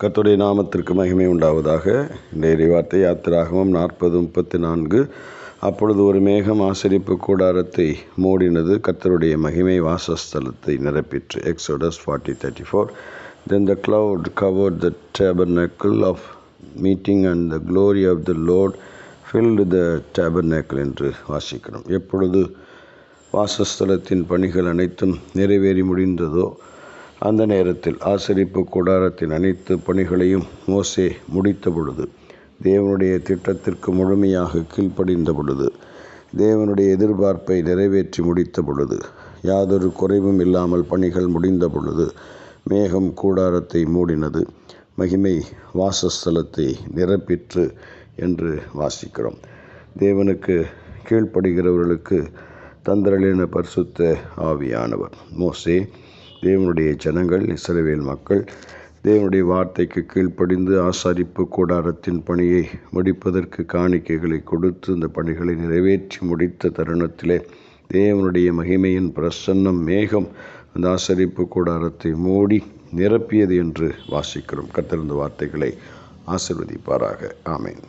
கத்துடைய நாமத்திற்கு மகிமை உண்டாவதாக. இன்றைய வார்த்தை யாத்திராகவும் நாற்பது முப்பத்தி நான்கு. அப்பொழுது ஒரு மேகம் ஆசரிப்பு கூடாரத்தை மூடினது. கர்த்தருடைய மகிமை வாசஸ்தலத்தை நிரப்பிற்று. Exodus forty thirty four then the cloud cover the tabernacle of meeting and the glory of the Lord filled the tabernacle என்று வாசிக்கிறோம். எப்பொழுது வாசஸ்தலத்தின் பணிகள் அனைத்தும் நிறைவேறி முடிந்ததோ அந்த நேரத்தில் ஆசரிப்பு கூடாரத்தின் அனைத்து பணிகளையும் மோசே முடித்த பொழுது தேவனுடைய திட்டத்திற்கு முழுமையாக கீழ்ப்படிந்த பொழுது தேவனுடைய எதிர்பார்ப்பை நிறைவேற்றி முடித்த பொழுது யாதொரு குறைவும் இல்லாமல் பணிகள் முடிந்த பொழுது மேகம் கூடாரத்தை மூடினது மகிமை வாசஸ்தலத்தை நிரப்பிற்று என்று வாசிக்கிறோம். தேவனுக்கு கீழ்ப்படுகிறவர்களுக்கு தந்திரலின பரிசுத்த ஆவியானவர். மோசே தேவனுடைய ஜனங்கள் இஸ்ரவேல் மக்கள் தேவனுடைய வார்த்தைக்கு கீழ்ப்படிந்து ஆசாரிப்பு கூடாரத்தின் பணியை முடிப்பதற்கு காணிக்கைகளை கொடுத்து இந்த பணிகளை நிறைவேற்றி முடித்த தருணத்திலே தேவனுடைய மகிமையின் பிரசன்னம் மேகம் அந்த ஆசரிப்பு கூடாரத்தை மூடி நிரப்பியது என்று வாசிக்கிறோம். கத்திருந்த வார்த்தைகளை ஆசிர்வதிப்பாராக. ஆமேன்.